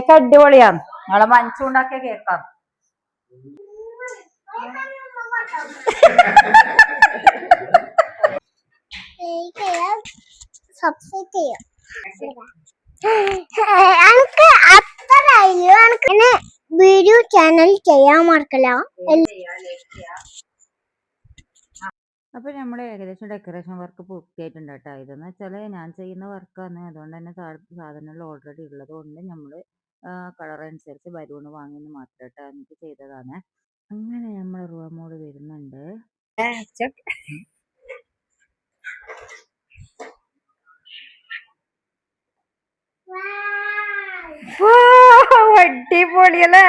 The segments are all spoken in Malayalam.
കേക്ക് അടിപൊളിയാണ്. നിങ്ങളെ മനസ്സുണ്ടാക്കിയ കേക്കാണ് സബ്സ്ക്രൈബ് ചെയ്യാം എനിക്ക് അത്രയോ എനിക്ക് വീഡിയോ ചാനൽ ചെയ്യാൻ മറക്കല അപ്പൊ നമ്മുടെ ഏകദേശം ഡെക്കറേഷൻ വർക്ക് പൂർത്തിയായിട്ടുണ്ട് കേട്ടോ. ഇതെന്ന് വെച്ചാൽ ഞാൻ ചെയ്യുന്ന വർക്കാണ് അതുകൊണ്ട് തന്നെ സാധനങ്ങൾ ഓൾറെഡി ഉള്ളത് കൊണ്ട് നമ്മൾ കളർ അനുസരിച്ച് ബലൂൺ വാങ്ങിയെന്ന് മാത്രം കേട്ടോ എനിക്ക് ചെയ്തതാണ്. അങ്ങനെ നമ്മൾ റൂമോട് വരുന്നുണ്ട്. അടിപൊളിയല്ലേ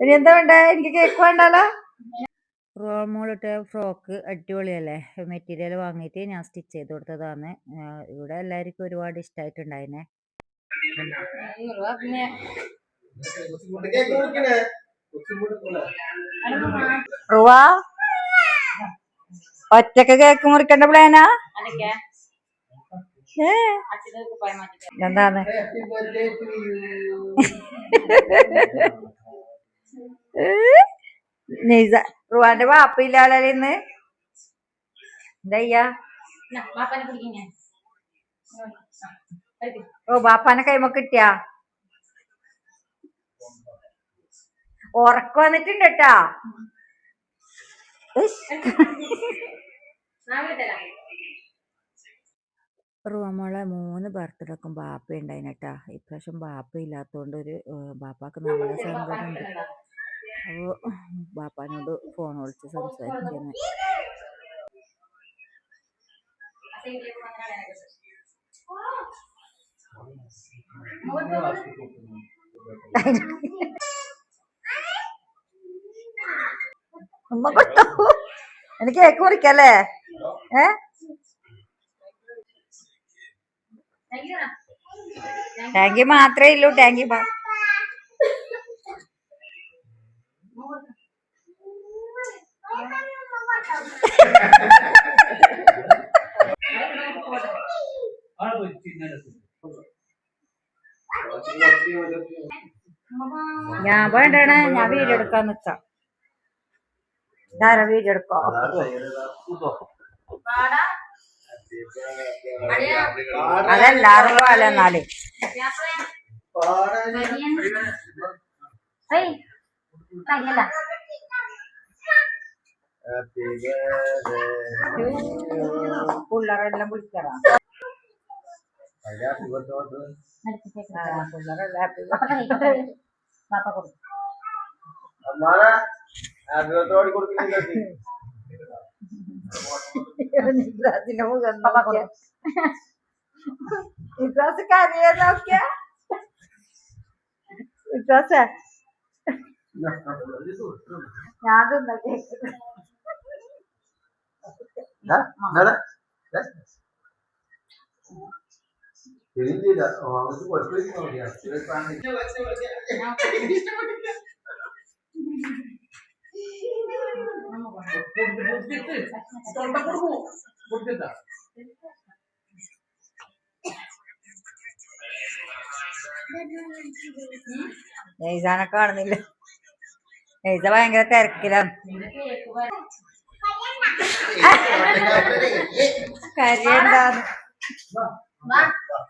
ഇനി എന്താ വേണ്ട? എനിക്ക് കേക്ക് വേണ്ടല്ലോ? റോമോളിട്ട ഫ്രോക്ക് അടിപൊളിയല്ലേ? മെറ്റീരിയൽ വാങ്ങിയിട്ട് ഞാൻ സ്റ്റിച്ച് ചെയ്ത് കൊടുത്തതാണ്. ഇവിടെ എല്ലാവർക്കും ഒരുപാട് ഇഷ്ടമായിട്ടുണ്ടായിനെ ഒറ്റയ്ക്ക് കേക്ക് മുറിക്കണ്ട പ്ലാനാ എന്താണ് നിസ റുവാന്റെ വാപ്പില്ലാലോ ഇന്ന്? എന്തയ്യാ ഓ ബാപ്പാനെ കൈമ കിട്ടിയാ? ഉറക്കം വന്നിട്ടുണ്ട് കേട്ടാ. റൂമോളെ മൂന്ന് ബർത്ത്ഡേക്കും ബാപ്പ ഉണ്ടായിന് കേട്ടാ. ഇപ്രാവശ്യം ബാപ്പ ഇല്ലാത്തോണ്ട് ഒരു ബാപ്പാക്ക് നമ്മളെ സങ്കടമുണ്ട് അപ്പോ ബാപ്പാനോട് ഫോൺ വിളിച്ച് സംസാരിക്കുന്നു ഉമ്മ കൊടുത്തു എനിക്ക് കേക്ക് മുറിക്കല്ലേ ഏ? ടാങ്കി മാത്രമേ ഉള്ളൂ ടാങ്കി ബാ ഞാൻ വേണ്ടാണ് ഞാൻ വീഡിയോ എടുക്കാൻ നിക്കാം. ഞാനാ വീഡിയോ എടുക്കോ? അതെല്ലാരും പോലെ എന്നാൽ? പിള്ളേരെല്ലാം വിളിക്കറാ? പിള്ളേരെല്ലാം पापा को हमारा आदरतोड़ी को कितनी करती निद्रासी ना होगा पापा को निद्रा से क्या रही है ना क्या निद्रा से ഞാൻ തിന്നേ തിരക്കിലാണ് കരിയുണ്ടാന്ന് പല്ലാണ് മറക്കോട്ടാ അങ്ങോട്ട് വരുന്നുള്ളൂ ഭയങ്കര തിരക്കിലാണ് വാങ്ങി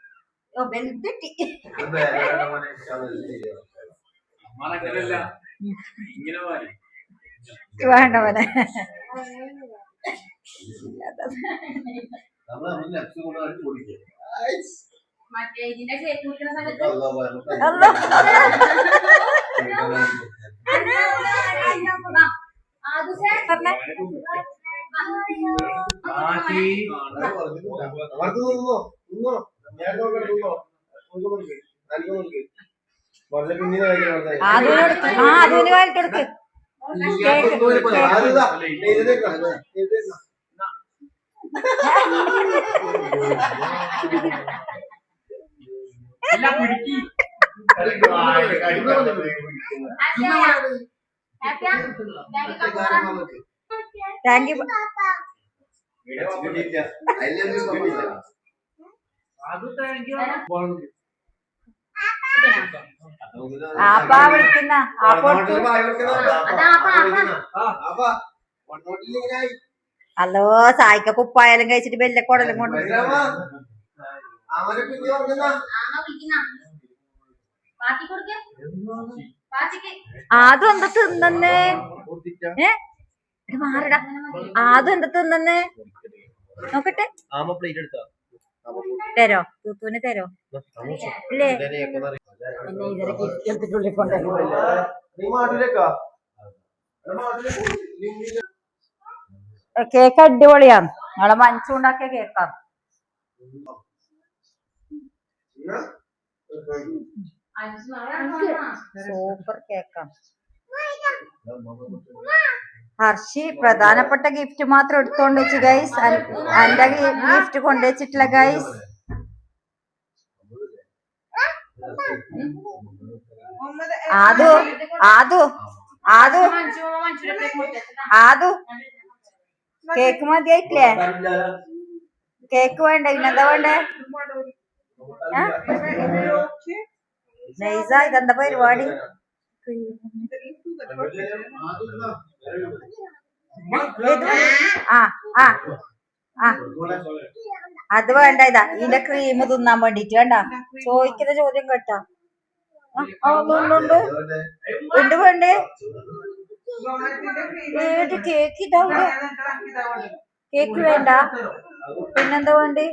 വേണ്ട മോനെ മറ്റേ ഇതിന്റെ കേക്ക് സമയത്ത് താങ്ക് യു കിട്ടിയില്ല. അതിലൊന്നും സംഭവിച്ചില്ല. അത് താങ്ക് യു ആപ്പാ വിളിക്കുന്ന. അല്ലോ സായിക്ക കുപ്പായാലും കഴിച്ചിട്ട് വലിയ കുടലും കൊണ്ട് ആദ്യം എന്താ തിന്നന്നേ ഏ മാറിടാ മാറടാ ആദ്യം എന്താ തിന്നന്നേ നോക്കട്ടെ ആമ പ്ലേറ്റ് എടുത്താ തരോ? തൂത്തുവിന് തരോ? ഇല്ലേ? കേക്ക് അടിപൊളിയാണ് നിങ്ങളെ മനസ്സുണ്ടാക്കിയ കേക്കാണ് സൂപ്പർ കേക്കാണ് ഹർഷി പ്രധാനപ്പെട്ട ഗിഫ്റ്റ് മാത്രം എടുത്തോണ്ട് വെച്ച് ഗൈസ് എന്റെ ഗിഫ്റ്റ് കൊണ്ടുവച്ചിട്ടില്ല ഗൈസ് ആദു ആദു ആദു ആദു. കേക്ക് മതിയായിട്ടില്ലേ? കേക്ക് വേണ്ട പിന്നെന്താ വേണ്ടേ? നൈസ ഇതെന്താ പരിപാടി? ആ ആ ആ. അത് വേണ്ട ഇതാ ഇതിന്റെ ക്രീം തിന്നാൻ വേണ്ടിട്ട് വേണ്ട. ചോദിക്കുന്ന ചോദ്യം കേട്ടാ. ഒന്നുണ്ട് ഉണ്ട്, വേണ്ടേ? ഏത് കേക്ക് ഇതാ കേക്ക് വേണ്ട. പിന്നെന്താ വേണ്ടേ?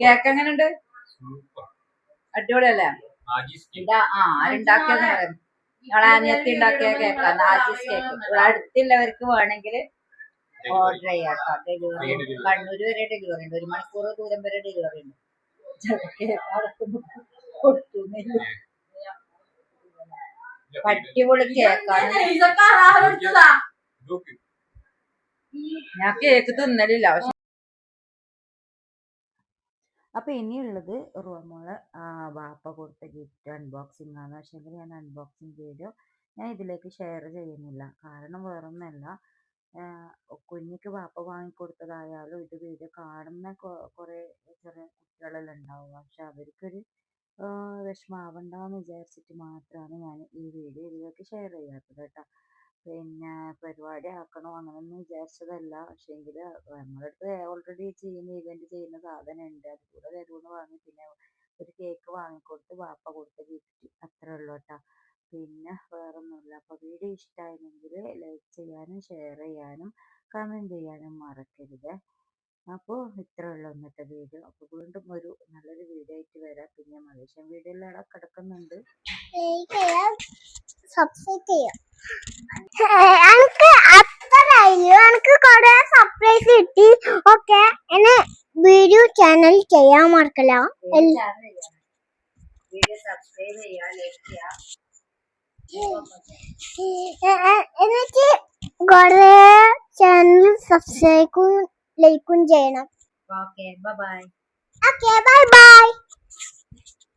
കേക്ക് എങ്ങനെയുണ്ട്? അടിപൊളിയല്ലേ? ആരുണ്ടാക്കിയെന്ന് പറയാം ഞങ്ങളെ അനിയത്തി ഉണ്ടാക്കിയ കേക്കാണ് ആജീസ് കേക്ക്. ഇവിടെ അടുത്തുള്ളവർക്ക് വേണമെങ്കിൽ ഓർഡർ ചെയ്യാം കേട്ടോ ഡെലിവറി കണ്ണൂർ വരെ ഡെലിവറി ഉണ്ട്. ഒരു മണിക്കൂർ ദൂരം വരെ ഡെലിവറി ഉണ്ട്. കേക്ക് അടക്കുമ്പോ കേക്കാണ് ഞാൻ കേക്ക് തിന്നലില്ല. പക്ഷെ അപ്പൊ ഇനിയുള്ളത് റൂമോൾ വാപ്പ കൊടുത്ത ഗിഫ്റ്റ് അൺബോക്സിംഗ് ആണ്. പക്ഷേ ഞാൻ അൺബോക്സിങ് വീഡിയോ ഞാൻ ഇതിലേക്ക് ഷെയർ ചെയ്യുന്നില്ല. കാരണം വേറൊന്നല്ല കുഞ്ഞിക്ക് വാപ്പ വാങ്ങിക്കൊടുത്തതായാലും ഇത് വീഡിയോ കാണുന്ന കുറേ ചെറിയ കുട്ടികളെല്ലാം ഉണ്ടാവും പക്ഷെ അവർക്കൊരു വിഷമാവണ്ടെന്ന് വിചാരിച്ചിട്ട് മാത്രമാണ് ഞാൻ ഈ വീഡിയോ ഇതിലേക്ക് ഷെയർ ചെയ്യാത്തത് കേട്ടോ. പിന്നെ പരിപാടി ആക്കണോ അങ്ങനെയൊന്നും വിചാരിച്ചതല്ല. പക്ഷേങ്കിൽ നമ്മുടെ അടുത്ത് ഓൾറെഡി ചെയ്യുന്ന ഇവന്റ് ചെയ്യുന്ന സാധനം ഉണ്ട് അത് കൂടെ തരുമെന്ന് പറഞ്ഞ് പിന്നെ ഒരു കേക്ക് വാങ്ങിക്കൊടുത്ത് വാപ്പ കൊടുത്ത ഗിഫ്റ്റ് അത്രേ ഉള്ളൂ കേട്ടോ. പിന്നെ വേറൊന്നുമില്ല അപ്പോൾ വീഡിയോ ഇഷ്ടമായിരുന്നെങ്കിൽ ലൈക്ക് ചെയ്യാനും ഷെയർ ചെയ്യാനും കമന്റ് ചെയ്യാനും മറക്കരുത്. അപ്പോൾ ഇത്രേ ഉള്ളൂ ഇന്നത്തെ വീഡിയോ അപ്പോൾ വീണ്ടും ഒരു നല്ലൊരു വീഡിയോ ആയിട്ട് വരാം. പിന്നെ മലേഷ്യൻ വീഡിയോയിലവിടെ കിടക്കുന്നുണ്ട്. സബ്സ്ക്രൈബ് ചെയ്യാം. എനിക്ക് അത്രയില്ല എനിക്ക് കുറെ സർപ്രൈസ് കിട്ടി. ഓക്കെ എന്നെ വീഡിയോ ചാനൽ ചെയ്യാൻ മറക്കല. എനിക്ക് കുറെ ചാനൽ സബ്സ്ക്രൈബും ലൈക്കും ചെയ്യണം. Okay bye okay bye bye